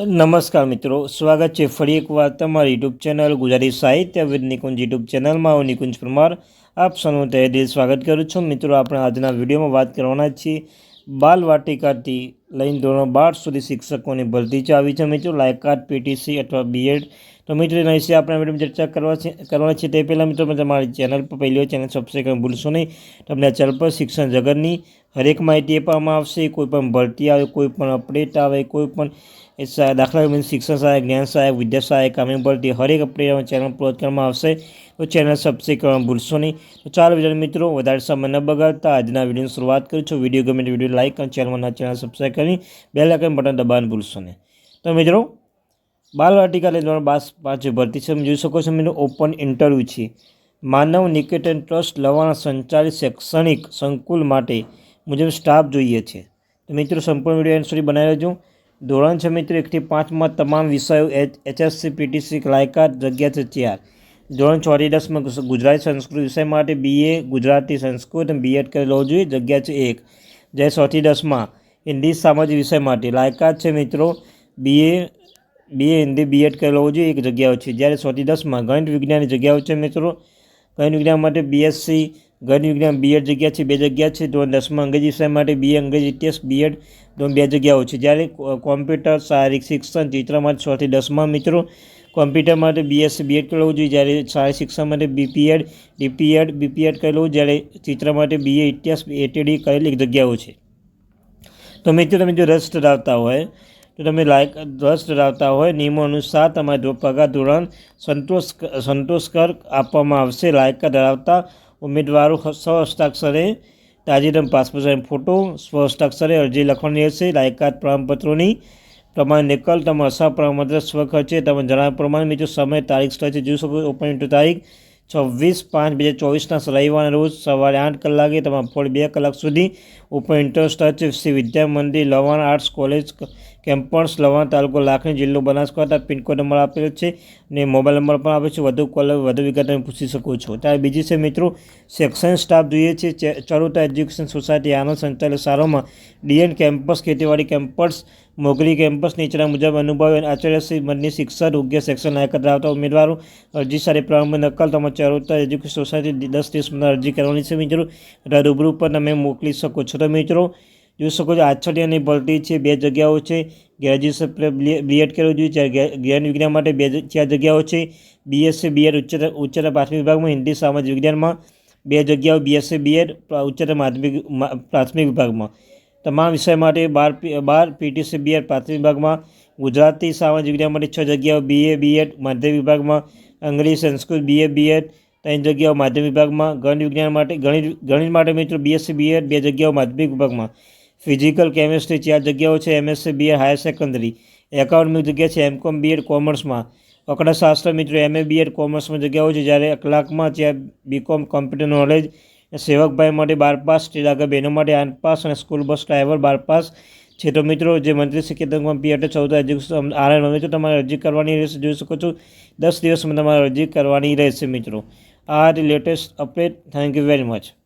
નમસ્કાર મિત્રો, સ્વાગત છે ફરી એકવાર તમારી યુટ્યુબ ચેનલ ગુજરાતી સાહિત્ય વિદ નિકુંજ યુટ્યુબ ચેનલમાં. હું નિકુંજ પરમાર, આપ સૌનું તહે દિલ સ્વાગત કરું છું. મિત્રો, આપણે આજના વિડીયોમાં વાત કરવાના છીએ બાલ વાટિકાથી લઈને ધોરણ બાર સુધી શિક્ષકોની ભરતી ચાવી છે મિત્રો, લાયકાત, પીટીસી અથવા બીએડ તો મિત્રો, એના વિશે આપણે વિડીયોમાં ચર્ચા કરવા છે, કરવાના છે તે પહેલાં મિત્રો તમારી ચેનલ પર પહેલી ચેનલ સબસ્ક્રાઈબ કરવાનું ભૂલશો નહીં. તમને ચેનલ પર શિક્ષણ જગતની હરેક માહિતી આપવામાં આવશે, કોઈ પણ ભરતી આવે, કોઈ પણ અપડેટ આવે, કોઈ પણ એ દાખલા શિક્ષણ સહાયક જ્ઞાન સહાયક વિદ્યા સહાયક કામની ભરતી, હરેક અપડેટ ચેનલ પર કરવામાં આવશે. તો ચેનલ સબસ્ક્રાઈબ કરવાનું ભૂલશો નહીં. તો ચાલો વિદ્યાર્થી મિત્રો, વધારે સમય ન બગાડતા આજના વિડીયોની શરૂઆત કરું છું વીડિયો ગમે વીડિયો લાઇક અને ચેનલમાં ચેનલ સબસ્ક્રાઈબ કરી બે લાઇકન બટન દબાવવાનું ભૂલશો નહીં. તો મિત્રો બાલવાટિકા ધોરણ બાસ પાંચ ભરતી છે જોઈ શકો છો મિત્રો ઓપન ઇન્ટરવ્યૂ છે. માનવ નિકેતન ટ્રસ્ટ લવાણા સંચાલિત શૈક્ષણિક સંકુલ માટે મુજબ સ્ટાફ જોઈએ છે. તો મિત્રો, સંપૂર્ણ વીડિયો એન્ડ સુધી બનાવી લેજો ધોરણ છે મિત્રો એકથી પાંચમાં તમામ વિષયો એચ, એચએસસી, પીટીસી, લાયકાત, જગ્યા છે ચાર. ધોરણ ચોથી દસમાં ગુજરાતી સંસ્કૃત વિષય માટે બીએ ગુજરાતી સંસ્કૃત બીએડ કરેલો જોઈએ. જગ્યા છે એક. જ્યારે ચોથી દસમાં હિન્દી સામાજિક વિષય માટે. લાયકાત છે મિત્રો બીએ બીએ હિન્દી બીએડ કરેલો હોવો જોઈએ. એક જગ્યાઓ છે. જ્યારે ચોથી દસમાં ગણિત વિજ્ઞાનની જગ્યાઓ છે મિત્રો, ગણિત વિજ્ઞાન માટે બીએસસી ગણિત વિજ્ઞાન બીએડ જગ્યા છે, બે જગ્યા છે, ધોરણ દસમાં અંગ્રેજી વિષય માટે બીએ અંગ્રેજી ઇતિહાસ બીએડ ધોરણ બે જગ્યાઓ છે. જ્યારે કોમ્પ્યુટર શારીરિક શિક્ષણ, ચિત્ર માટે છથી દસમાં મિત્રો કોમ્પ્યુટર માટે બીએસસી બીએડ કરેલું જોઈએ. જ્યારે શારીરિક શિક્ષણ માટે બીપીએડ ડીપીએડ બીપીએડ કરેલું જ્યારે ચિત્ર માટે બીએ ઇતિહાસ એટીડી કરેલી જગ્યાઓ છે. તો મિત્રો, તમે જો રસ ધરાવતા હોય, તો તમે લાયક રસ ધરાવતા હોય, નિયમો અનુસાર તમારે પગાર ધોરણ સંતોષ સંતોષકર આપવામાં આવશે. લાયકા ધરાવતા ઉમેદવારો સ્વહસ્તાક્ષરે તાજેતર પાસપોર્ટ સાઇઝ ફોટો સ્વહસ્તાક્ષરે અરજી લખવાની રહેશે લાયકાત પ્રમાણપત્રોની પ્રમાણે નિકલ તમારા અસા પ્રમાણપત્ર સ્વખર્ચે તમે જણાવ્યા પ્રમાણે નીચે સમય, તારીખ, સ્થળ છે, જોઈ શકો ઓપન તારીખ, છવ્વીસ પાંચ બે હજાર ચોવીસના રવિવારના રોજ સવારે આઠ કલાકે તમારા ફોડ બે કલાક સુધી open interest Vidya Mandir, Lavana arts college campus, Lavana તાલુકો, લાખણી જિલ્લો બનાસકાંઠા પિનકોડ નંબર આપેલો છે અને મોબાઈલ નંબર પણ આપે છે. વધુ કોલ, વધુ વિગત તમે પૂછી શકો છો. ત્યારે બીજી છે મિત્રો, સેક્શન સ્ટાફ જોઈએ છે ચરોતા એજ્યુકેશન સોસાયટી આનંદ સંચાલિત શાળામાં ડીએન કેમ્પસ, ખેતીવાડી કેમ્પસ મોગરી કેમ્પસ, નીચેના મુજબ અનુભવ આચાર્ય શ્રી મનની શિક્ષક યોગ્ય સેક્શન લાયક ધરાવતા ઉમેદવારો અરજી સારી પ્રારંભ નકલ તમારે ચરોતર એજ્યુકેશન સોસાયટી દસ દિવસમાં અરજી કરવાની છે મિત્રો. રૂબરૂ પર તમે મોકલી શકો છો. તો મિત્રો જોઈ શકો છો આછડિયાની ભરતી છે, બે જગ્યાઓ છે. ગ્રેજ્યુએશન બીએડ કરવું જોઈએ. જ્યારે જ્ઞાન વિજ્ઞાન માટે બે ચાર જગ્યાઓ છે. બીએસસી, બીએડ, ઉચ્ચતર ઉચ્ચતર પ્રાથમિક વિભાગમાં હિન્દી સામાજિક વિજ્ઞાનમાં બે જગ્યાઓ, બીએસસી, બીએડ ઉચ્ચતર માધ્યમિક પ્રાથમિક વિભાગમાં. તમામ વિષય માટે બાર બાર પીટીસી, બીએડ, પ્રાથમિક વિભાગમાં. ગુજરાતી સામાજિક વિજ્ઞાન માટે છ જગ્યાઓ, બીએ, બીએડ, માધ્યમિક વિભાગમાં. અંગ્રેજી સંસ્કૃત, બીએ, બીએડ, ત્રણ જગ્યાઓ, માધ્યમિક વિભાગમાં. ગણિત વિજ્ઞાન માટે, ગણિત ગણિત માટે મિત્રો, બીએસસી, બીએડ, બે જગ્યાઓ, માધ્યમિક વિભાગમાં. ફિઝિકલ કેમેસ્ટ્રી ચાર જગ્યાઓ છે એમએસસી બીએડ હાયર સેકન્ડરી એકાઉન્ટની જગ્યા છે એમકોમ બીએડ કોમર્સમાં અકડાશાસ્ત્ર મિત્રો એમએ બીએડ કોમર્સમાં જગ્યાઓ છે, જ્યારે કલાકમાં ત્યાં બીકોમ કોમ્પ્યુટર નોલેજ સેવકભાઈ માટે બાર પાસ ટીલાગર બહેનો માટે આઠ પાસ અને સ્કૂલ બસ ડ્રાઈવર બાર પાસ છે તો મિત્રો, જે મંત્રી શ્રી કેતનકુમાર પી ચૌદ એજ્યુકેશન આરએન તમારે અરજી કરવાની રહેશે, જોઈ શકો છો. દસ દિવસમાં તમારે અરજી કરવાની રહેશે મિત્રો. આ latest update thank you very much